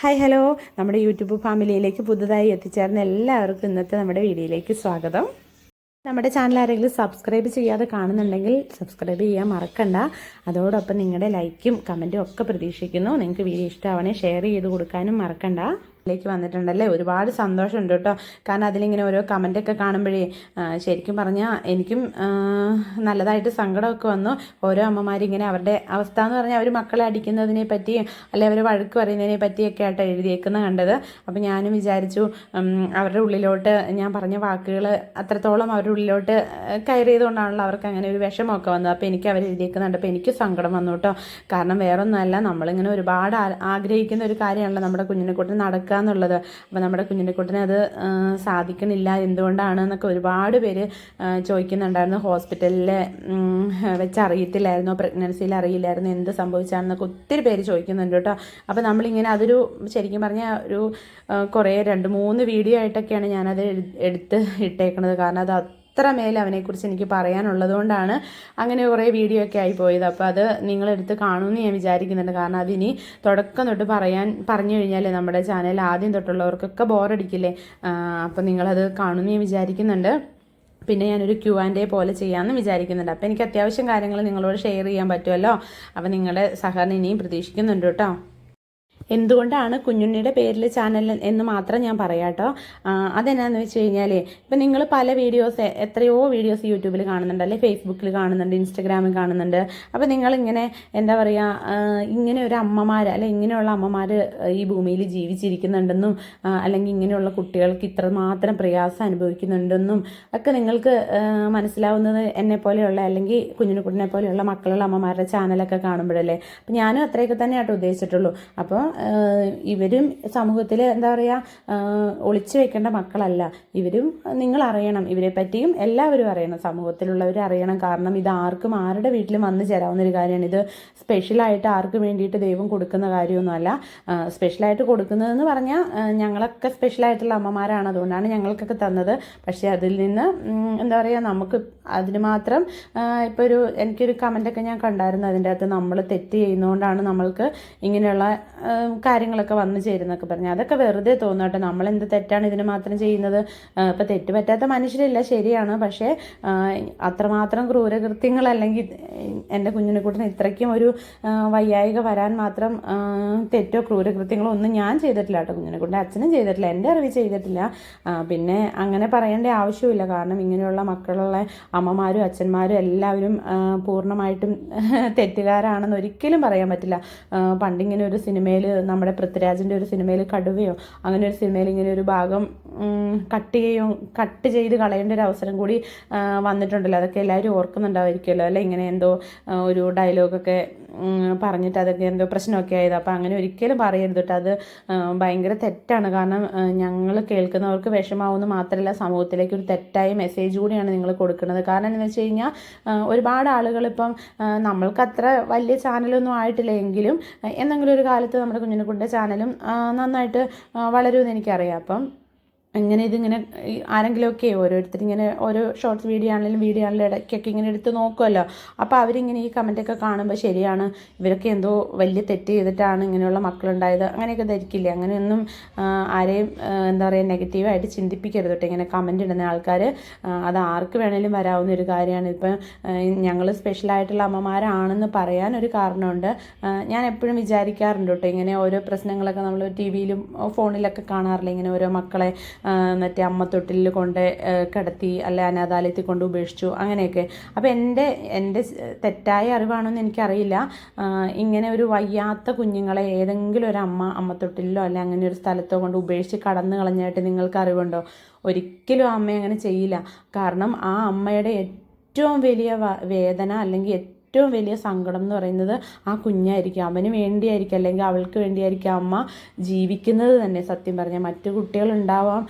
Hi hello. നമ്മുടെ YouTube ഫാമിലിയിലേക്ക് പുതുതായി എത്തിച്ചേർന്ന എല്ലാവർക്കും ഇന്നത്തെ നമ്മുടെ വീഡിയോയിലേക്ക് സ്വാഗതം. നമ്മുടെ ചാനൽ ആരെങ്കിലും സബ്സ്ക്രൈബ് ചെയ്യാതെ കാണുന്നുണ്ടെങ്കിൽ സബ്സ്ക്രൈബ് ചെയ്യാൻ മറക്കണ്ട. അതോടൊപ്പം നിങ്ങളുടെ ലൈക്കും കമന്റും ഒക്കെ പ്രതീക്ഷിക്കുന്നു. നിങ്ങൾക്ക് വീഡിയോ ഇഷ്ടമാവണേ ഷെയർ ചെയ്ത് കൊടുക്കാനും മറക്കണ്ട. ലേക്ക് വന്നിട്ടുണ്ടല്ലേ? ഒരുപാട് സന്തോഷമുണ്ട് കേട്ടോ. കാരണം അതിലിങ്ങനെ ഓരോ കമന്റൊക്കെ കാണുമ്പോഴേ ശരിക്കും പറഞ്ഞാൽ എനിക്കും നല്ലതായിട്ട് സങ്കടമൊക്കെ വന്നു. ഓരോ അമ്മമാരിങ്ങനെ അവരുടെ അവസ്ഥ എന്ന് പറഞ്ഞാൽ അവർ മക്കളെ അടിക്കുന്നതിനെ പറ്റിയും അല്ലെ അവർ വഴക്ക് പറയുന്നതിനെ പറ്റിയൊക്കെ ആയിട്ട് എഴുതിയേക്കുന്ന കണ്ടത്. അപ്പോൾ ഞാനും വിചാരിച്ചു അവരുടെ ഉള്ളിലോട്ട് ഞാൻ പറഞ്ഞ വാക്കുകൾ അത്രത്തോളം അവരുടെ ഉള്ളിലോട്ട് കയറിയതുകൊണ്ടാണല്ലോ അവർക്ക് അങ്ങനെ ഒരു വിഷമമൊക്കെ വന്നത്. അപ്പോൾ എനിക്ക് അവർ എഴുതിയേക്കുന്നുണ്ട്. അപ്പോൾ എനിക്ക് സങ്കടം വന്നു കേട്ടോ. കാരണം വേറൊന്നുമല്ല നമ്മളിങ്ങനെ ഒരുപാട് ആഗ്രഹിക്കുന്ന ഒരു കാര്യമാണല്ലോ നമ്മുടെ കുഞ്ഞിനെ കൂട്ടി നടക്കുക എന്നുള്ളത് അപ്പോൾ നമ്മുടെ കുഞ്ഞിന്റെ കൂട്ടിന് അത് സാധിക്കണില്ല. എന്തുകൊണ്ടാണ് എന്നൊക്കെ ഒരുപാട് പേര് ചോദിക്കുന്നുണ്ടായിരുന്നു. ഹോസ്പിറ്റലിൽ വെച്ച് അറിയത്തില്ലായിരുന്നു? പ്രഗ്നൻസിയിൽ അറിയില്ലായിരുന്നു? എന്ത് സംഭവിച്ചാണെന്നൊക്കെ ഒത്തിരി പേര് ചോദിക്കുന്നുണ്ട് കേട്ടോ. അപ്പോൾ നമ്മളിങ്ങനെ അതൊരു ശരിക്കും പറഞ്ഞാൽ ഒരു കുറേ രണ്ട് മൂന്ന് വീഡിയോ ആയിട്ടൊക്കെയാണ് ഞാനത് എടുത്ത് ഇട്ടേക്കണത്. കാരണം അത് അത്രമേൽ അവനെക്കുറിച്ച് എനിക്ക് പറയാനുള്ളത് കൊണ്ടാണ് അങ്ങനെ കുറേ വീഡിയോ ഒക്കെ ആയി പോയത്. അപ്പോൾ അത് നിങ്ങളെടുത്ത് കാണുമെന്ന് ഞാൻ വിചാരിക്കുന്നുണ്ട്. കാരണം അതിനി തുടക്കം തൊട്ട് പറയാൻ പറഞ്ഞു കഴിഞ്ഞാൽ നമ്മുടെ ചാനൽ ആദ്യം തൊട്ടുള്ളവർക്കൊക്കെ ബോറടിക്കില്ലേ അപ്പോൾ നിങ്ങളത് കാണുമെന്ന് ഞാൻ വിചാരിക്കുന്നുണ്ട്. പിന്നെ ഞാനൊരു ക്യു ആൻഡ് എ പോലെ ചെയ്യാമെന്ന് വിചാരിക്കുന്നുണ്ട്. അപ്പോൾ എനിക്ക് അത്യാവശ്യം കാര്യങ്ങൾ നിങ്ങളോട് ഷെയർ ചെയ്യാൻ പറ്റുമല്ലോ? അപ്പോൾ നിങ്ങളുടെ സഹകരണം ഇനിയും പ്രതീക്ഷിക്കുന്നുണ്ട് കേട്ടോ. എന്തുകൊണ്ടാണ് കുഞ്ഞുണ്ണിയുടെ പേരിൽ ചാനൽ എന്ന് മാത്രം ഞാൻ പറയാം കേട്ടോ. അതെന്നാന്ന് വെച്ച് കഴിഞ്ഞാൽ ഇപ്പം നിങ്ങൾ പല വീഡിയോസ് എത്രയോ വീഡിയോസ് യൂട്യൂബിൽ കാണുന്നുണ്ട് അല്ലെങ്കിൽ ഫേസ്ബുക്കിൽ കാണുന്നുണ്ട് ഇൻസ്റ്റഗ്രാമിൽ കാണുന്നുണ്ട്. അപ്പോൾ നിങ്ങളിങ്ങനെ എന്താ പറയുക ഇങ്ങനെ ഒരു അമ്മമാർ അല്ലെ ഇങ്ങനെയുള്ള അമ്മമാർ ഈ ഭൂമിയിൽ ജീവിച്ചിരിക്കുന്നുണ്ടെന്നും അല്ലെങ്കിൽ ഇങ്ങനെയുള്ള കുട്ടികൾക്ക് ഇത്രമാത്രം പ്രയാസം അനുഭവിക്കുന്നുണ്ടെന്നും ഒക്കെ നിങ്ങൾക്ക് മനസ്സിലാവുന്നത് എന്നെ പോലെയുള്ള അല്ലെങ്കിൽ കുഞ്ഞിനെക്കുട്ടിനെ പോലെയുള്ള മക്കളുള്ള അമ്മമാരുടെ ചാനലൊക്കെ കാണുമ്പോഴല്ലേ. അപ്പം ഞാനും അത്രയൊക്കെ തന്നെ ആട്ടോ ഉദ്ദേശിച്ചിട്ടുള്ളൂ. അപ്പോൾ ഇവരും സമൂഹത്തിൽ എന്താ പറയുക ഒളിച്ചു വെക്കേണ്ട മക്കളല്ല. ഇവരും നിങ്ങൾ അറിയണം. ഇവരെ പറ്റിയും എല്ലാവരും അറിയണം. സമൂഹത്തിലുള്ളവർ അറിയണം. കാരണം ഇത് ആർക്കും ആരുടെ വീട്ടിലും വന്നു ചേരാവുന്ന ഒരു കാര്യമാണ്. ഇത് സ്പെഷ്യലായിട്ട് ആർക്കും വേണ്ടിയിട്ട് ദൈവം കൊടുക്കുന്ന കാര്യമൊന്നുമല്ല. സ്പെഷ്യലായിട്ട് കൊടുക്കുന്നതെന്ന് പറഞ്ഞാൽ ഞങ്ങളൊക്കെ സ്പെഷ്യലായിട്ടുള്ള അമ്മമാരാണ്. അതുകൊണ്ടാണ് ഞങ്ങൾക്കൊക്കെ തന്നത്. പക്ഷേ അതിൽ നിന്ന് എന്താ പറയുക നമുക്ക് അതിന് മാത്രം ഇപ്പോൾ ഒരു എനിക്കൊരു കമന്റൊക്കെ ഞാൻ കണ്ടായിരുന്നു. അതിന്റെ അകത്ത് നമ്മൾ തെറ്റ് ചെയ്യുന്നതുകൊണ്ടാണ് നമ്മൾക്ക് ഇങ്ങനെയുള്ള കാര്യങ്ങളൊക്കെ വന്നു ചേരുന്നൊക്കെ പറഞ്ഞു. അതൊക്കെ വെറുതെ തോന്നട്ടെ നമ്മൾ എന്ത് തെറ്റാണ് ഇതിന് മാത്രം ചെയ്യുന്നത്? ഇപ്പം തെറ്റ് പറ്റാത്ത മനുഷ്യരില്ല ശരിയാണ്. പക്ഷേ അത്രമാത്രം ക്രൂരകൃത്യങ്ങൾ അല്ലെങ്കിൽ എന്റെ കുഞ്ഞിനെ കൂട്ടിന് ഇത്രയ്ക്കും ഒരു വയ്യായിക വരാൻ മാത്രം തെറ്റോ ക്രൂരകൃത്യങ്ങളോ ഒന്നും ഞാൻ ചെയ്തിട്ടില്ല കേട്ടോ. കുഞ്ഞിനെ കൊണ്ട് അച്ഛനും ചെയ്തിട്ടില്ല എന്റെ അറിവ് ചെയ്തിട്ടില്ല. പിന്നെ അങ്ങനെ പറയേണ്ട ആവശ്യമില്ല കാരണം ഇങ്ങനെയുള്ള മക്കളുള്ള അമ്മമാരും അച്ഛന്മാരും എല്ലാവരും പൂർണമായിട്ടും തെറ്റുകാരാണെന്ന് ഒരിക്കലും പറയാൻ പറ്റില്ല. പണ്ടിങ്ങനെ ഒരു സിനിമയിൽ നമ്മുടെ പൃഥ്വിരാജിന്റെ ഒരു സിനിമയിൽ കടുവയോ അങ്ങനെ ഒരു സിനിമയിൽ ഇങ്ങനെ ഒരു ഭാഗം കട്ട് ചെയ്യോ കട്ട് ചെയ്ത് കളയേണ്ട ഒരു അവസരം കൂടി വന്നിട്ടുണ്ടല്ലോ. അതൊക്കെ എല്ലാവരും ഓർക്കുന്നുണ്ടാവുമായിരിക്കുമല്ലോ അല്ലെ? ഇങ്ങനെ എന്തോ ഒരു ഡയലോഗൊക്കെ പറഞ്ഞിട്ട് അതൊക്കെ എന്തോ പ്രശ്നമൊക്കെ ആയത്. അപ്പോൾ അങ്ങനെ ഒരിക്കലും പറയരുത് കേട്ടോ അത് ഭയങ്കര തെറ്റാണ്. കാരണം ഞങ്ങൾ കേൾക്കുന്നവർക്ക് വിഷമാവുമെന്ന് മാത്രമല്ല സമൂഹത്തിലേക്ക് ഒരു തെറ്റായ മെസ്സേജ് കൂടിയാണ് നിങ്ങൾ കൊടുക്കുന്നത്. കാരണം എന്ന് വെച്ച് കഴിഞ്ഞാൽ ഒരുപാട് ആളുകൾ ഇപ്പം നമ്മൾക്കത്ര വലിയ ചാനലൊന്നും ആയിട്ടില്ല എങ്കിലും എന്തെങ്കിലും ഒരു കാലത്ത് നമ്മുടെ കുഞ്ഞിനെ കുഞ്ഞിനെക്കുട്ടിന്റെ ചാനലും നന്നായിട്ട് വളരുമെന്ന് എനിക്കറിയാം. അപ്പം ഇങ്ങനെ ഇതിങ്ങനെ ആരെങ്കിലുമൊക്കെ ഓരോരുത്തർ ഇങ്ങനെ ഓരോ ഷോർട്സ് വീഡിയോ ആണെങ്കിലും വീഡിയോ ആണെങ്കിലും ഇടയ്ക്കൊക്കെ ഇങ്ങനെ എടുത്ത് നോക്കുമല്ലോ അപ്പോൾ അവരിങ്ങനെ ഈ കമന്റൊക്കെ കാണുമ്പോൾ ശരിയാണ് ഇവരൊക്കെ എന്തോ വലിയ തെറ്റ് ചെയ്തിട്ടാണ് ഇങ്ങനെയുള്ള മക്കളുണ്ടായത്. അങ്ങനെയൊക്കെ ധരിക്കില്ലേ? അങ്ങനെയൊന്നും ആരെയും എന്താ പറയുക നെഗറ്റീവായിട്ട് ചിന്തിപ്പിക്കരുത് കേട്ടോ ഇങ്ങനെ കമന്റ് ഇടുന്ന ആൾക്കാർ അത് ആർക്ക് വേണേലും വരാവുന്ന ഒരു കാര്യമാണ്. ഇപ്പം ഞങ്ങൾ സ്പെഷ്യലായിട്ടുള്ള അമ്മമാരാണെന്ന് പറയാൻ ഒരു കാരണമുണ്ട്. ഞാൻ എപ്പോഴും വിചാരിക്കാറുണ്ട് കേട്ടോ ഇങ്ങനെ ഓരോ പ്രശ്നങ്ങളൊക്കെ നമ്മൾ ടി വിയിലും ഫോണിലൊക്കെ കാണാറില്ല? ഇങ്ങനെ ഓരോ മക്കളെ മറ്റേ അമ്മത്തൊട്ടിലിൽ കൊണ്ട് കിടത്തി അല്ലെ അനാഥാലയത്തിൽ കൊണ്ട് ഉപേക്ഷിച്ചു. അങ്ങനെയൊക്കെ. അപ്പോൾ എന്റെ എന്റെ തെറ്റായ അറിവാണെന്ന് എനിക്കറിയില്ല. ഇങ്ങനെ ഒരു വയ്യാത്ത കുഞ്ഞുങ്ങളെ ഏതെങ്കിലും ഒരു അമ്മ അമ്മത്തൊട്ടിലോ അല്ലെ അങ്ങനെ ഒരു സ്ഥലത്തോ കൊണ്ട് ഉപേക്ഷിച്ച് കടന്നു കളഞ്ഞായിട്ട് നിങ്ങൾക്ക് അറിവുണ്ടോ? ഒരിക്കലും അമ്മ അങ്ങനെ ചെയ്യില്ല. കാരണം ആ അമ്മയുടെ ഏറ്റവും വലിയ വേദന അല്ലെങ്കിൽ ഏറ്റവും വലിയ സങ്കടം എന്ന് പറയുന്നത് ആ കുഞ്ഞായിരിക്കും. അവന് വേണ്ടിയായിരിക്കും അല്ലെങ്കിൽ അവൾക്ക് വേണ്ടിയായിരിക്കും അമ്മ ജീവിക്കുന്നത് തന്നെ. സത്യം പറഞ്ഞാൽ മറ്റു കുട്ടികളുണ്ടാവാം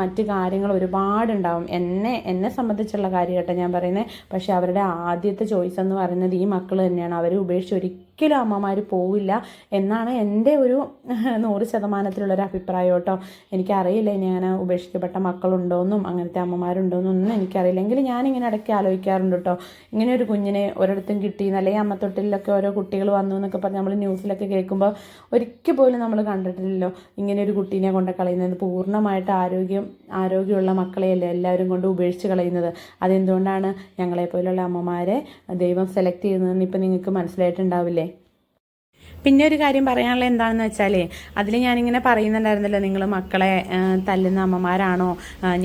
മറ്റു കാര്യങ്ങൾ ഒരുപാടുണ്ടാവും. എന്നെ എന്നെ സംബന്ധിച്ചുള്ള കാര്യം കേട്ടോ ഞാൻ പറയുന്നത്. പക്ഷേ അവരുടെ ആദ്യത്തെ ചോയ്സ് എന്ന് പറയുന്നത് ഈ മക്കൾ തന്നെയാണ്. അവരെ ഉപേക്ഷിച്ച് ഒരിക്കലും ഒരിക്കലും അമ്മമാർ പോവില്ല എന്നാണ് എന്റെ ഒരു നൂറ് ശതമാനത്തിലുള്ളൊരു അഭിപ്രായം കേട്ടോ. എനിക്കറിയില്ല ഇനി അങ്ങനെ ഉപേക്ഷിക്കപ്പെട്ട മക്കളുണ്ടോയെന്നും അങ്ങനത്തെ അമ്മമാരുണ്ടോയെന്നും ഒന്നും എനിക്കറിയില്ല. എങ്കിലും ഞാനിങ്ങനെ ഇടയ്ക്ക് ആലോചിക്കാറുണ്ട് കേട്ടോ. ഇങ്ങനെ ഒരു കുഞ്ഞിനെ ഒരിടത്തും കിട്ടി അല്ലെങ്കിൽ അമ്മത്തൊട്ടിലൊക്കെ ഓരോ കുട്ടികൾ വന്നു എന്നൊക്കെ പറഞ്ഞ് നമ്മൾ ന്യൂസിലൊക്കെ കേൾക്കുമ്പോൾ ഒരിക്കൽ പോലും നമ്മൾ കണ്ടിട്ടില്ലല്ലോ. ഇങ്ങനെ ഒരു കുട്ടീനെ കൊണ്ട് കളയുന്നത്. പൂർണമായിട്ട് ആരോഗ്യം ആരോഗ്യമുള്ള മക്കളെയല്ലേ എല്ലാവരും കൊണ്ട് ഉപേക്ഷിച്ച് കളയുന്നത്. അതെന്തുകൊണ്ടാണ് ഞങ്ങളെപ്പോലുള്ള അമ്മമാരെ ദൈവം സെലക്ട് ചെയ്യുന്നതെന്ന് ഇപ്പം നിങ്ങൾക്ക് മനസ്സിലായിട്ടുണ്ടാവില്ലേ? പിന്നെ ഒരു കാര്യം പറയാനുള്ള എന്താണെന്ന് വെച്ചാൽ അതിൽ ഞാനിങ്ങനെ പറയുന്നുണ്ടായിരുന്നല്ലോ നിങ്ങൾ മക്കളെ തല്ലുന്ന അമ്മമാരാണോ?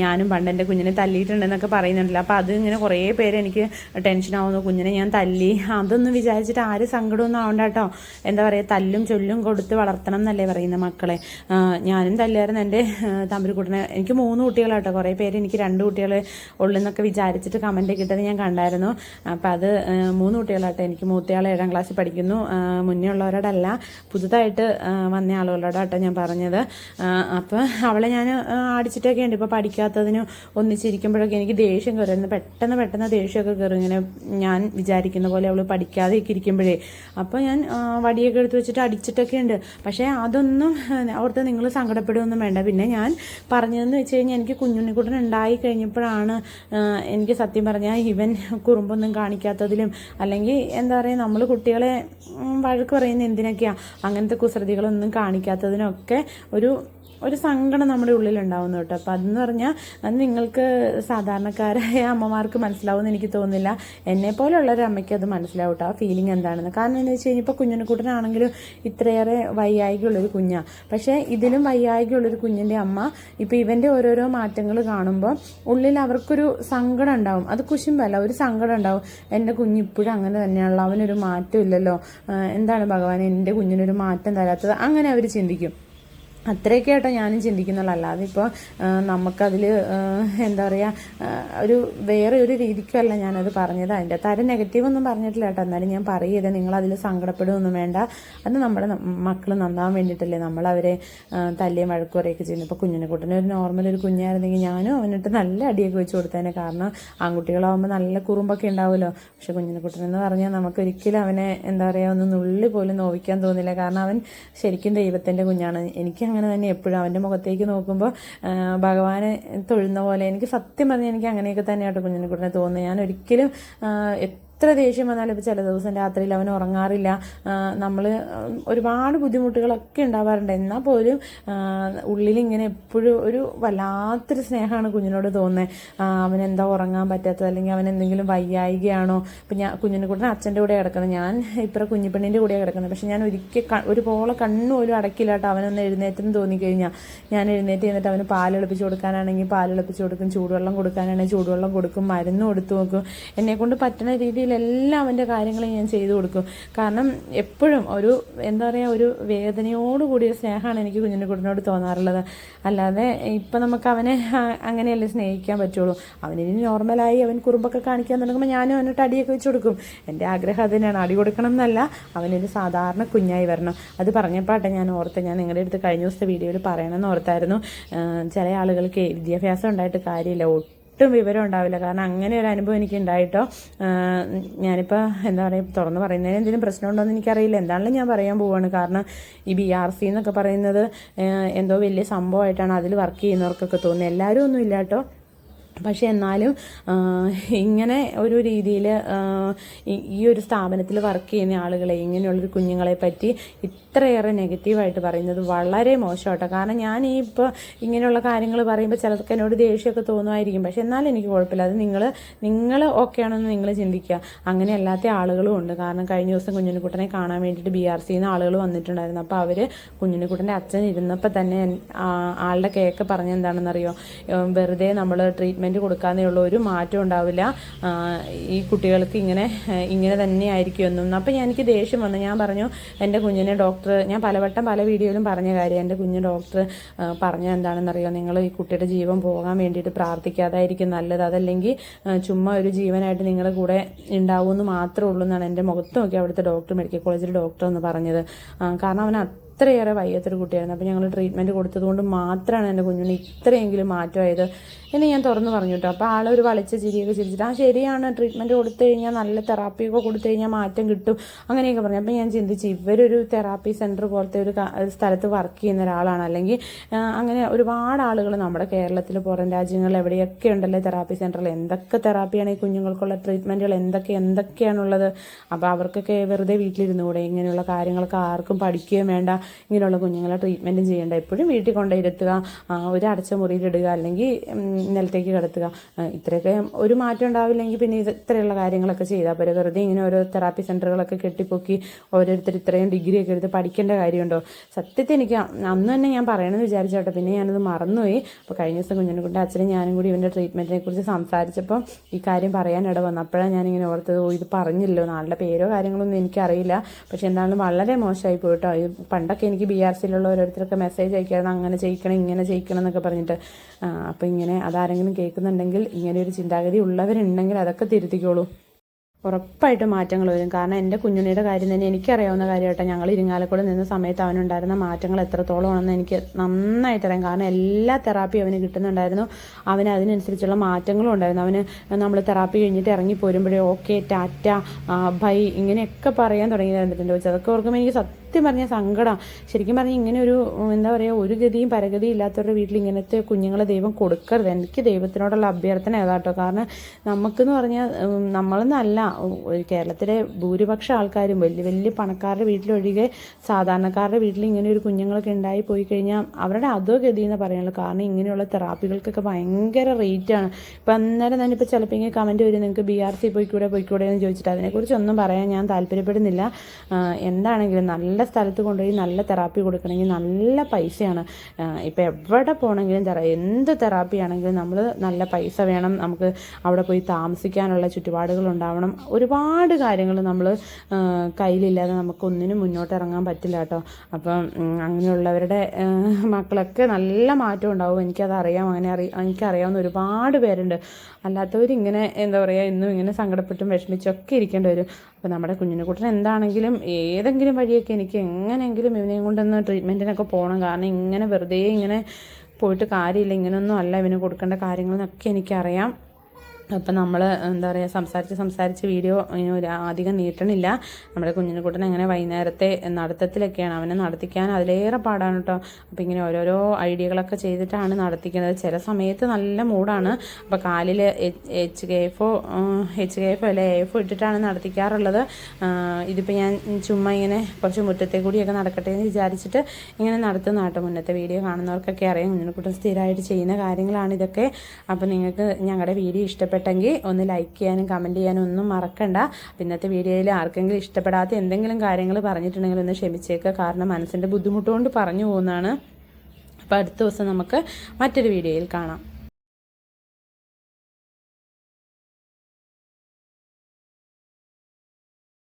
ഞാനും പണ്ട് എന്റെ കുഞ്ഞിനെ തല്ലിയിട്ടുണ്ടെന്നൊക്കെ പറയുന്നുണ്ടല്ലോ. അപ്പോൾ അത് ഇങ്ങനെ കുറേ പേര് എനിക്ക് ടെൻഷനാവുന്നു കുഞ്ഞിനെ ഞാൻ തല്ലി. അതൊന്നും വിചാരിച്ചിട്ട് ആര് സങ്കടമൊന്നും ആവണ്ട കേട്ടോ എന്താ പറയുക തല്ലും ചൊല്ലും കൊടുത്ത് വളർത്തണം എന്നല്ലേ പറയുന്നത് മക്കളെ. ഞാനും തല്ലായിരുന്നു എന്റെ തമ്പുരുക്കുട്ടനെ എനിക്ക് മൂന്ന് കുട്ടികളാട്ടോ. കുറേ പേര് എനിക്ക് രണ്ട് കുട്ടികൾ ഉള്ളെന്നൊക്കെ വിചാരിച്ചിട്ട് കമന്റ് കിട്ടത് ഞാൻ കണ്ടായിരുന്നു. അപ്പോൾ അത് മൂന്ന് കുട്ടികളാട്ടോ എനിക്ക് മൂത്തയാൾ ഏഴാം ക്ലാസ്സിൽ പഠിക്കുന്നു. മുന്നേ മുന്നേ ഉള്ളവരോടല്ല പുതുതായിട്ട് വന്ന ആളുകളോടാട്ടോ ഞാൻ പറഞ്ഞത്. അപ്പോൾ അവളെ ഞാൻ അടിച്ചിട്ടൊക്കെ ഉണ്ട്. ഇപ്പോൾ പഠിക്കാത്തതിനും ഒന്നിച്ചിരിക്കുമ്പോഴൊക്കെ എനിക്ക് ദേഷ്യം കയറുന്നു പെട്ടെന്ന് പെട്ടെന്ന് ദേഷ്യമൊക്കെ കയറും. ഇങ്ങനെ ഞാൻ വിചാരിക്കുന്ന പോലെ അവൾ പഠിക്കാതെയൊക്കെ ഇരിക്കുമ്പോഴേ. അപ്പോൾ ഞാൻ വടിയൊക്കെ എടുത്ത് വെച്ചിട്ട് അടിച്ചിട്ടൊക്കെ ഉണ്ട്. പക്ഷേ അതൊന്നും ഓർത്ത് നിങ്ങൾ സങ്കടപ്പെടുകയൊന്നും വേണ്ട. പിന്നെ ഞാൻ പറഞ്ഞതെന്ന് വെച്ച് കഴിഞ്ഞാൽ എനിക്ക് കുഞ്ഞുണ്ണിക്കുട്ടൻ ഉണ്ടായി കഴിഞ്ഞപ്പോഴാണ് എനിക്ക് സത്യം പറഞ്ഞാൽ ഇവൻ കുറുമ്പൊന്നും കാണിക്കാത്തതിലും അല്ലെങ്കിൽ എന്താ പറയുക നമ്മൾ കുട്ടികളെ വഴക്ക് പറയുന്ന എന്തിനൊക്കെയാണ് അങ്ങനത്തെ കുസൃതികളൊന്നും കാണിക്കാത്തതിനൊക്കെ ഒരു ഒരു സങ്കടം നമ്മുടെ ഉള്ളിലുണ്ടാവുന്നു കേട്ടോ. അപ്പം അതെന്ന് പറഞ്ഞാൽ അത് നിങ്ങൾക്ക് സാധാരണക്കാരായ അമ്മമാർക്ക് മനസ്സിലാവുമെന്ന് എനിക്ക് തോന്നുന്നില്ല. എന്നെ പോലെയുള്ള ഒരു അമ്മയ്ക്ക് അത് മനസ്സിലാവും കേട്ടോ. ആ ഫീലിംഗ് എന്താണെന്ന്. കാരണം എന്ന് വെച്ച് കഴിഞ്ഞാൽ ഇപ്പോൾ കുഞ്ഞിനെക്കൂട്ടനാണെങ്കിലും ഇത്രയേറെ വയ്യായികയുള്ളൊരു കുഞ്ഞാണ് പക്ഷേ ഇതിലും വയ്യായികയുള്ളൊരു കുഞ്ഞിന്റെ അമ്മ ഇപ്പോൾ ഇവന്റെ ഓരോരോ മാറ്റങ്ങൾ കാണുമ്പോൾ ഉള്ളിൽ അവർക്കൊരു സങ്കടം ഉണ്ടാവും. അത് കുശുമ്പല്ല ഒരു സങ്കടം ഉണ്ടാവും. എന്റെ കുഞ്ഞ് ഇപ്പോഴും അങ്ങനെ തന്നെയാണല്ലോ. അവനൊരു മാറ്റമില്ലല്ലോ എന്താണ് ഭഗവാൻ എന്റെ കുഞ്ഞിനൊരു മാറ്റം തരാത്തത്? അങ്ങനെ അവർ ചിന്തിക്കും. അത്രയൊക്കെ ആട്ടോ ഞാനും ചിന്തിക്കുന്നുള്ളൂ. അല്ലാതെ ഇപ്പോൾ നമുക്കതിൽ എന്താ പറയുക ഒരു വേറെ ഒരു രീതിക്കല്ല ഞാനത് പറഞ്ഞത്. അതിന്റെ തരം നെഗറ്റീവ് ഒന്നും പറഞ്ഞിട്ടില്ല കേട്ടോ. എന്നാലും ഞാൻ പറയരുത്. നിങ്ങളതിൽ സങ്കടപ്പെടുകയൊന്നും വേണ്ട. അത് നമ്മുടെ മക്കൾ നന്നാവാൻ വേണ്ടിയിട്ടല്ലേ നമ്മളവരെ തല്ലിയും വഴക്കുറയൊക്കെ ചെയ്യുന്നു ഇപ്പോൾ കുഞ്ഞിനെ കുട്ടനെ ഒരു നോർമൽ ഒരു കുഞ്ഞായിരുന്നെങ്കിൽ ഞാനും അവനിട്ട് നല്ല അടിയൊക്കെ വെച്ച് കൊടുത്തേനെ. കാരണം ആൺകുട്ടികളാവുമ്പോൾ നല്ല കുറുമ്പൊക്കെ ഉണ്ടാവുമല്ലോ. പക്ഷെ കുഞ്ഞിനെ കുട്ടനെന്ന് പറഞ്ഞാൽ നമുക്ക് ഒരിക്കലും അവനെ എന്താ പറയുക ഒന്ന് നുള്ളി പോലും നോവിക്കാൻ തോന്നില്ല. കാരണം അവൻ ശരിക്കും ദൈവത്തിന്റെ കുഞ്ഞാണ്. എനിക്ക് അങ്ങനെ തന്നെ എപ്പോഴും അവന്റെ മുഖത്തേക്ക് നോക്കുമ്പോൾ ഭഗവാനെ തൊഴുന്ന പോലെ എനിക്ക് സത്യം പറഞ്ഞാൽ എനിക്ക് അങ്ങനെയൊക്കെ തന്നെയാട്ടോ കുഞ്ഞിനെ കുട്ടനെ തോന്നുന്നത് ഞാൻ ഒരിക്കലും എത്ര ദേഷ്യം വന്നാലും ഇപ്പോൾ ചില ദിവസം രാത്രിയിൽ അവൻ ഉറങ്ങാറില്ല. നമ്മൾ ഒരുപാട് ബുദ്ധിമുട്ടുകളൊക്കെ ഉണ്ടാവാറുണ്ട്. എന്നാൽ പോലും ഉള്ളിലിങ്ങനെ എപ്പോഴും ഒരു വല്ലാത്തൊരു സ്നേഹമാണ് കുഞ്ഞിനോട് തോന്നുന്നത് അവൻ എന്താ ഉറങ്ങാൻ പറ്റാത്തത്? അല്ലെങ്കിൽ അവൻ എന്തെങ്കിലും വയ്യായികയാണോ? ഇപ്പം ഞാൻ കുഞ്ഞിനെ കൂടെ അച്ഛന്റെ കൂടെ കിടക്കുന്നത് ഞാൻ ഇപ്പം കുഞ്ഞിപ്പെണ്ണിന്റെ കൂടെ കിടക്കുന്നത്. പക്ഷെ ഞാൻ ഒരിക്കൽ ക- ഒരു പോളെ കണ്ണു പോലും അടക്കില്ല കേട്ടോ അവനൊന്ന് എഴുന്നേറ്റെന്ന് തോന്നിക്കഴിഞ്ഞാൽ ഞാൻ എഴുന്നേറ്റ് ചെയ്തിട്ട് അവന് പാലെളുപ്പിച്ച് കൊടുക്കാനാണെങ്കിൽ പാലെളുപ്പിച്ച് കൊടുക്കും. ചൂടുവെള്ളം കൊടുക്കാനാണെങ്കിൽ ചൂടുവെള്ളം കൊടുക്കും. മരുന്ന് കൊടുത്തു നോക്കും. എന്നെ കൊണ്ട് പറ്റുന്ന രീതിയിലെല്ലാം അവന്റെ കാര്യങ്ങൾ ഞാൻ ചെയ്തു കൊടുക്കും. കാരണം എപ്പോഴും ഒരു എന്താ പറയുക ഒരു വേദനയോട് കൂടിയ സ്നേഹമാണ് എനിക്ക് കുഞ്ഞിന്റെ കുട്ടിനോട് തോന്നാറുള്ളത്. അല്ലാതെ ഇപ്പം നമുക്ക് അവനെ അങ്ങനെയല്ലേ സ്നേഹിക്കാൻ പറ്റുള്ളൂ. അവനിനി നോർമലായി അവൻ കുറുമ്പൊക്കെ കാണിക്കാൻ തുടങ്ങുമ്പോൾ ഞാനും അവനോട്ട് അടിയൊക്കെ വെച്ച് കൊടുക്കും. എന്റെ ആഗ്രഹം അത് തന്നെയാണ്. അടി കൊടുക്കണം എന്നല്ല അവനൊരു സാധാരണ കുഞ്ഞായി വരണം. അത് പറഞ്ഞപ്പോട്ടെ ഞാൻ ഓർത്ത് ഞാൻ നിങ്ങളുടെ അടുത്ത് കഴിഞ്ഞ ദിവസത്തെ വീഡിയോയിൽ പറയണമെന്ന് ഓർത്തായിരുന്നു. ചില ആളുകൾക്ക് വിദ്യാഭ്യാസം ഉണ്ടായിട്ട് കാര്യമില്ല. ഒട്ടും വിവരം ഉണ്ടാവില്ല. കാരണം അങ്ങനെ ഒരു അനുഭവം എനിക്ക് ഉണ്ടായിട്ടോ ഞാനിപ്പോൾ എന്താ പറയുക തുറന്ന് പറയുന്നതിന് എന്തെങ്കിലും പ്രശ്നമുണ്ടോ എന്ന് എനിക്കറിയില്ല. എന്താണെങ്കിലും ഞാൻ പറയാൻ പോവാണ്. കാരണം ഈ ബി ആർ സി എന്നൊക്കെ പറയുന്നത് എന്തോ വലിയ സംഭവമായിട്ടാണ് അതിൽ വർക്ക് ചെയ്യുന്നവർക്കൊക്കെ തോന്നുന്നത്. എല്ലാവരും ഒന്നും ഇല്ല കേട്ടോ പക്ഷെ എന്നാലും ഇങ്ങനെ ഒരു രീതിയിൽ ഈ ഒരു സ്ഥാപനത്തിൽ വർക്ക് ചെയ്യുന്ന ആളുകളെ ഇങ്ങനെയുള്ളൊരു കുഞ്ഞുങ്ങളെ പറ്റി ഇത്രയേറെ നെഗറ്റീവായിട്ട് പറയുന്നത് വളരെ മോശമാട്ടോ. കാരണം ഞാൻ ഈ ഇപ്പോൾ ഇങ്ങനെയുള്ള കാര്യങ്ങൾ പറയുമ്പോൾ ചിലർക്ക് എന്നോട് ദേഷ്യമൊക്കെ തോന്നുമായിരിക്കും. പക്ഷെ എന്നാലും എനിക്ക് കുഴപ്പമില്ല. അത് നിങ്ങൾ നിങ്ങൾ ഓക്കെ ആണെന്ന് നിങ്ങൾ ചിന്തിക്കുക. അങ്ങനെ അല്ലാത്ത ആളുകളും ഉണ്ട്. കാരണം കഴിഞ്ഞ ദിവസം കുഞ്ഞിനുക്കുട്ടനെ കാണാൻ വേണ്ടിയിട്ട് ബി ആർ സിന്ന് ആളുകൾ വന്നിട്ടുണ്ടായിരുന്നു. അപ്പോൾ അവർ കുഞ്ഞിനുക്കുട്ടന്റെ അച്ഛൻ ഇരുന്നപ്പോൾ തന്നെ ആളുടെ കേക്ക് പറഞ്ഞെന്താണെന്നറിയോ വെറുതെ നമ്മൾ ട്രീറ്റ്മെന്റ് കൊടുക്കാന്നേ ഉള്ളൂ. ഒരു മാറ്റം ഉണ്ടാവില്ല. ഈ കുട്ടികൾക്ക് ഇങ്ങനെ ഇങ്ങനെ തന്നെ ആയിരിക്കുമെന്നും അപ്പോൾ ഞാൻ എനിക്ക് ദേഷ്യം വന്നു. ഞാൻ പറഞ്ഞു എന്റെ കുഞ്ഞിനെ ഡോക്ടർ ഞാൻ പലവട്ടം പല വീഡിയോയിലും പറഞ്ഞ കാര്യം എന്റെ കുഞ്ഞ് ഡോക്ടർ പറഞ്ഞ എന്താണെന്നറിയോ? നിങ്ങൾ ഈ കുട്ടിയുടെ ജീവൻ പോകാൻ വേണ്ടിയിട്ട് പ്രാർത്ഥിക്കാതായിരിക്കും നല്ലത്. അതല്ലെങ്കിൽ ചുമ്മാ ഒരു ജീവനായിട്ട് നിങ്ങളുടെ കൂടെ ഉണ്ടാവുമെന്ന് മാത്രമേ ഉള്ളൂ എന്നാണ് എന്റെ മുഖത്ത് നോക്കി അവിടുത്തെ ഡോക്ടർ മെഡിക്കൽ കോളേജിലെ ഡോക്ടർ എന്ന് പറഞ്ഞത്. കാരണം അവൻ അത്രയേറെ വയ്യാത്തൊരു കുട്ടിയായിരുന്നു. അപ്പോൾ ഞങ്ങൾ ട്രീറ്റ്മെന്റ് കൊടുത്തതുകൊണ്ട് മാത്രമാണ് എന്റെ കുഞ്ഞിന് ഇത്രയെങ്കിലും മാറ്റമായത് എന്ന് ഞാൻ തുറന്ന് പറഞ്ഞു കേട്ടോ. അപ്പോൾ ആളൊരു വളിച്ച ചിരിയൊക്കെ ചിരിച്ചിട്ട് ആ ശരിയാണ്. ട്രീറ്റ്മെന്റ് കൊടുത്തു കഴിഞ്ഞാൽ നല്ല തെറാപ്പിയൊക്കെ കൊടുത്തു കഴിഞ്ഞാൽ മാറ്റം കിട്ടും. അങ്ങനെയൊക്കെ പറഞ്ഞു. അപ്പോൾ ഞാൻ ചിന്തിച്ച് ഇവരൊരു തെറാപ്പി സെന്റർ പോലത്തെ ഒരു സ്ഥലത്ത് വർക്ക് ചെയ്യുന്ന ഒരാളാണ്. അല്ലെങ്കിൽ അങ്ങനെ ഒരുപാട് ആളുകൾ നമ്മുടെ കേരളത്തിൽ പുറം രാജ്യങ്ങളിൽ എവിടെയൊക്കെ ഉണ്ടല്ലേ തെറാപ്പി സെന്ററിൽ എന്തൊക്കെ തെറാപ്പിയാണ് ഈ കുഞ്ഞുങ്ങൾക്കുള്ള ട്രീറ്റ്മെന്റുകൾ എന്തൊക്കെ എന്തൊക്കെയാണുള്ളത്? അപ്പോൾ അവർക്കൊക്കെ വെറുതെ വീട്ടിലിരുന്നുകൂടെ ഇങ്ങനെയുള്ള കാര്യങ്ങളൊക്കെ ആർക്കും പഠിക്കുകയും വേണ്ട. ഇങ്ങനെയുള്ള കുഞ്ഞുങ്ങളെ ട്രീറ്റ്മെന്റും ചെയ്യേണ്ട. എപ്പോഴും വീട്ടിൽ കൊണ്ടിരുത്തുക ആ, ഒരു അടച്ച മുറിയിലിടുക അല്ലെങ്കിൽ നിലത്തേക്ക് കിടത്തുക. ഇത്രയൊക്കെ ഒരു മാറ്റം ഉണ്ടാവില്ലെങ്കിൽ പിന്നെ ഇത് ഇത്രയുള്ള കാര്യങ്ങളൊക്കെ ചെയ്താൽ പോരെ. വെറുതെ ഇങ്ങനെ ഓരോ തെറാപ്പി സെന്ററുകളൊക്കെ കെട്ടിപ്പൊക്കി ഓരോരുത്തർ ഇത്രയും ഡിഗ്രി ഒക്കെ എടുത്ത് പഠിക്കേണ്ട കാര്യമുണ്ടോ? സത്യത്തിൽ എനിക്ക് അന്ന് തന്നെ ഞാൻ പറയണമെന്ന് വിചാരിച്ചോട്ടെ പിന്നെ ഞാനത് മറന്നുപോയി. അപ്പോൾ കഴിഞ്ഞ ദിവസം കുഞ്ഞിനെ കൊണ്ട് അച്ഛനും ഞാനും കൂടി ഇവന്റെ ട്രീറ്റ്മെന്റിനെ കുറിച്ച് സംസാരിച്ചപ്പോൾ ഈ കാര്യം പറയാനിട വന്നു. അപ്പോഴാണ് ഞാനിങ്ങനെ ഓർത്തത് ഓ ഇത് പറഞ്ഞില്ലോ നാളുടെ പേരോ കാര്യങ്ങളൊന്നും എനിക്കറിയില്ല. പക്ഷെ എന്താണെന്ന് വളരെ മോശമായി പോയിട്ടോ പണ്ടൊക്കെ എനിക്ക് ബി ആർ സിയിലുള്ള ഓരോരുത്തരൊക്കെ മെസ്സേജ് അയക്കായിരുന്നു. അങ്ങനെ ചെയ്യിക്കണം ഇങ്ങനെ ചെയ്യിക്കണം എന്നൊക്കെ പറഞ്ഞിട്ട്. അപ്പോൾ ഇങ്ങനെ അതാരെങ്കിലും കേൾക്കുന്നുണ്ടെങ്കിൽ ഇങ്ങനെ ഒരു ചിന്താഗതി ഉള്ളവരുണ്ടെങ്കിൽ അതൊക്കെ തിരുത്തിക്കോളൂ. ഉറപ്പായിട്ടും മാറ്റങ്ങൾ വരും. കാരണം എന്റെ കുഞ്ഞുണ്ണിയുടെ കാര്യം തന്നെ എനിക്കറിയാവുന്ന കാര്യമായിട്ട് ഞങ്ങൾ ഇരിങ്ങാലക്കുട നിന്ന സമയത്ത് അവനുണ്ടായിരുന്ന മാറ്റങ്ങൾ എത്രത്തോളം ആണെന്ന് എനിക്ക് നന്നായിട്ട് അറിയാം കാരണം എല്ലാ തെറാപ്പിയും അവന് കിട്ടുന്നുണ്ടായിരുന്നു. അവന് അതിനനുസരിച്ചുള്ള മാറ്റങ്ങളും ഉണ്ടായിരുന്നു. അവന് നമ്മൾ തെറാപ്പി കഴിഞ്ഞിട്ട് ഇറങ്ങി പോരുമ്പോഴേ ഓക്കെ ടാറ്റ ബൈ ഇങ്ങനെയൊക്കെ പറയാൻ വെച്ചാൽ അതൊക്കെ ഓർക്കുമ്പോൾ എനിക്ക് സത്യം പറഞ്ഞ സങ്കടം. ശരിക്കും പറഞ്ഞാൽ ഇങ്ങനെ ഒരു എന്താ പറയുക ഒരു ഗതിയും പരഗതിയും ഇല്ലാത്തവരുടെ വീട്ടിൽ ഇങ്ങനത്തെ കുഞ്ഞുങ്ങളെ ദൈവം കൊടുക്കരുത്. എനിക്ക് ദൈവത്തിനോടുള്ള അഭ്യർത്ഥന ഏതാട്ടോ? കാരണം നമുക്കെന്ന് പറഞ്ഞാൽ നമ്മളെന്നല്ല കേരളത്തിലെ ഭൂരിപക്ഷം ആൾക്കാരും വലിയ വലിയ പണക്കാരുടെ വീട്ടിലൊഴികെ സാധാരണക്കാരുടെ വീട്ടിൽ ഇങ്ങനെ ഒരു കുഞ്ഞുങ്ങളൊക്കെ ഉണ്ടായി പോയി കഴിഞ്ഞാൽ അവരുടെ അതോ ഗതി എന്ന് പറയുള്ളൂ കാരണം ഇങ്ങനെയുള്ള തെറാപ്പികൾക്കൊക്കെ ഭയങ്കര റേറ്റാണ്. ഇപ്പം അന്നേരം തന്നെ ഇപ്പോൾ ചിലപ്പോൾ ഇങ്ങനെ കമന്റ് വരും നിങ്ങൾക്ക് ബി ആർ സി പോയിക്കൂടെ പോയിക്കൂടെ? എന്ന് ചോദിച്ചിട്ട് അതിനെക്കുറിച്ചൊന്നും പറയാൻ ഞാൻ താല്പര്യപ്പെടുന്നില്ല. എന്താണെങ്കിലും നല്ല സ്ഥലത്ത് കൊണ്ടുപോയി നല്ല തെറാപ്പി കൊടുക്കണമെങ്കിൽ നല്ല പൈസയാണ്. ഇപ്പം എവിടെ പോകണമെങ്കിലും തെറ എന്ത് തെറാപ്പി ആണെങ്കിലും നമ്മൾ നല്ല പൈസ വേണം. നമുക്ക് അവിടെ പോയി താമസിക്കാനുള്ള ചുറ്റുപാടുകൾ ഉണ്ടാവണം. ഒരുപാട് കാര്യങ്ങൾ നമ്മൾ കയ്യിലില്ലാതെ നമുക്കൊന്നിനും മുന്നോട്ട് ഇറങ്ങാൻ പറ്റില്ല കേട്ടോ. അപ്പം അങ്ങനെയുള്ളവരുടെ മക്കളൊക്കെ നല്ല മാറ്റം ഉണ്ടാവും. എനിക്കത് അറിയാം. അങ്ങനെ അറി എനിക്കറിയാവുന്ന ഒരുപാട് പേരുണ്ട്. അല്ലാത്തവരിങ്ങനെ എന്താ പറയുക ഇന്നും ഇങ്ങനെ സങ്കടപ്പെട്ടും വിഷമിച്ചൊക്കെ ഇരിക്കേണ്ടി വരും. അപ്പോൾ നമ്മുടെ കുഞ്ഞിനെ എന്താണെങ്കിലും ഏതെങ്കിലും വഴിയൊക്കെ എനിക്ക് എങ്ങനെയെങ്കിലും ഇവനെയും കൊണ്ടൊന്ന് ട്രീറ്റ്മെന്റിനൊക്കെ പോകണം കാരണം ഇങ്ങനെ വെറുതെ ഇങ്ങനെ പോയിട്ട് കാര്യമില്ല. ഇങ്ങനെയൊന്നും അല്ല ഇവന് കൊടുക്കേണ്ട കാര്യങ്ങളെന്നൊക്കെ എനിക്കറിയാം. അപ്പം നമ്മൾ എന്താ പറയുക സംസാരിച്ച് സംസാരിച്ച് വീഡിയോ അധികം നീട്ടണില്ല. നമ്മുടെ കുഞ്ഞിനെ കൂട്ടൻ അങ്ങനെ വൈകുന്നേരത്തെ നടത്തത്തിലൊക്കെയാണ് അവനെ നടത്തിക്കാൻ അതിലേറെ പാടാണ് കേട്ടോ അപ്പം ഇങ്ങനെ ഓരോരോ ഐഡിയകളൊക്കെ ചെയ്തിട്ടാണ് നടത്തിക്കുന്നത്. ചില സമയത്ത് നല്ല മൂടാണ് അപ്പോൾ കാലിൽ എച്ച് കെ എഫോ എച്ച് കെ എഫോ അല്ലെ എഫോ ഇട്ടിട്ടാണ് നടത്തിക്കാറുള്ളത്. ഇതിപ്പോൾ ഞാൻ ചുമ്മാ ഇങ്ങനെ കുറച്ച് മുറ്റത്തെ കൂടിയൊക്കെ നടക്കട്ടെ എന്ന് വിചാരിച്ചിട്ട് ഇങ്ങനെ നടത്തുന്ന കേട്ടോ മുന്നത്തെ വീഡിയോ കാണുന്നവർക്കൊക്കെ അറിയാം കുഞ്ഞിനെ കൂട്ടൻ സ്ഥിരമായിട്ട് ചെയ്യുന്ന കാര്യങ്ങളാണ് ഇതൊക്കെ. അപ്പോൾ നിങ്ങൾക്ക് ഞങ്ങളുടെ വീഡിയോ ഇഷ്ടപ്പെട്ടെങ്കിൽ ഒന്ന് ലൈക്ക് ചെയ്യാനും കമന്റ് ചെയ്യാനും ഒന്നും മറക്കണ്ട. ഇന്നത്തെ വീഡിയോയിൽ ആർക്കെങ്കിലും ഇഷ്ടപ്പെടാത്ത എന്തെങ്കിലും കാര്യങ്ങൾ പറഞ്ഞിട്ടുണ്ടെങ്കിൽ ഒന്ന് ക്ഷമിച്ചേക്കുക. കാരണം മനസ്സിന്റെ ബുദ്ധിമുട്ടുകൊണ്ട് പറഞ്ഞു പോകുന്നതാണ്. അപ്പോൾ അടുത്ത ദിവസം നമുക്ക് മറ്റൊരു വീഡിയോയിൽ കാണാം.